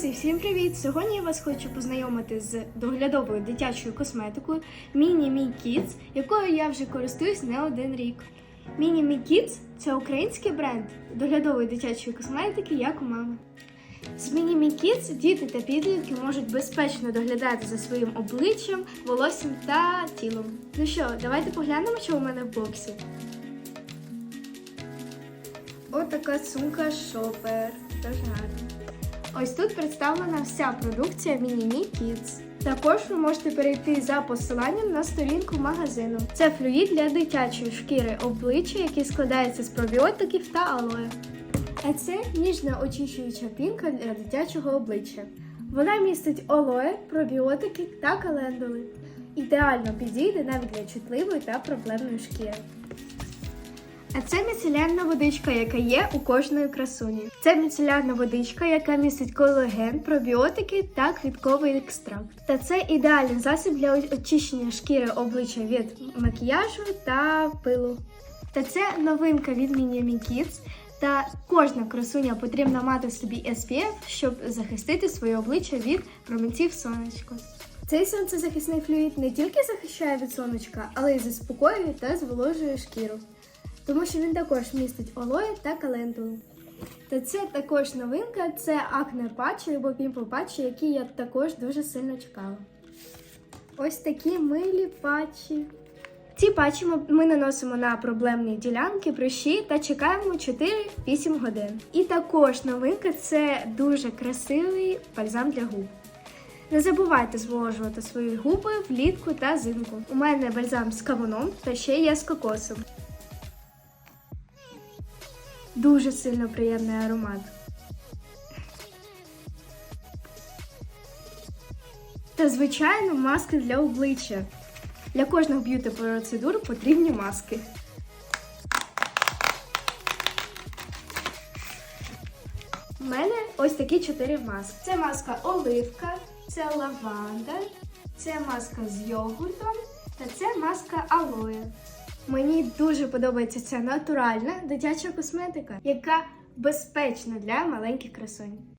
Друзі, всім привіт! Сьогодні я вас хочу познайомити з доглядовою дитячою косметикою Mini Me Kids, якою я вже користуюсь не один рік. Mini Me Kids – це український бренд доглядової дитячої косметики, як у мами. З Mini Me Kids діти та підлітки можуть безпечно доглядати за своїм обличчям, волоссям та тілом. Ну що, давайте поглянемо, що у мене в боксі. Ось така сумка шопер. Дуже гарна. Ось тут представлена вся продукція Mini-Me Kids. Також ви можете перейти за посиланням на сторінку магазину. Це флюїд для дитячої шкіри обличчя, який складається з пробіотиків та алоє. А це ніжна очищуюча пінка для дитячого обличчя. Вона містить алоє, пробіотики та календули. Ідеально підійде навіть для чутливої та проблемної шкіри. А це міцелярна водичка, яка є у кожної красуні. Це міцелярна водичка, яка містить колаген, пробіотики та квітковий екстракт. Та це ідеальний засіб для очищення шкіри обличчя від макіяжу та пилу. Та це новинка від Mini Kids. Та кожна красуня потрібна мати собі SPF, щоб захистити своє обличчя від промінців сонечка. Цей сонцезахисний флюїд не тільки захищає від сонечка, але й заспокоює та зволожує шкіру тому що він також містить олої та календулу. Та це також новинка, це акне патчі або пімпл патчі, які я також дуже сильно чекала. Ось такі милі патчі. Ці патчі ми- наносимо на проблемні ділянки, прищі та чекаємо 4-8 годин. І також новинка це дуже красивий бальзам для губ. Не забувайте зволожувати свої губи влітку та зимку. У мене бальзам з кавуном та ще є з кокосом. Дуже сильно приємний аромат. Та, звичайно, маски для обличчя. Для кожних б'юти процедур потрібні маски. У мене ось такі чотири маски. Це маска оливка, це лаванда, це маска з йогуртом та це маска алоє. Мені дуже подобається ця натуральна дитяча косметика, яка безпечна для маленьких красунь.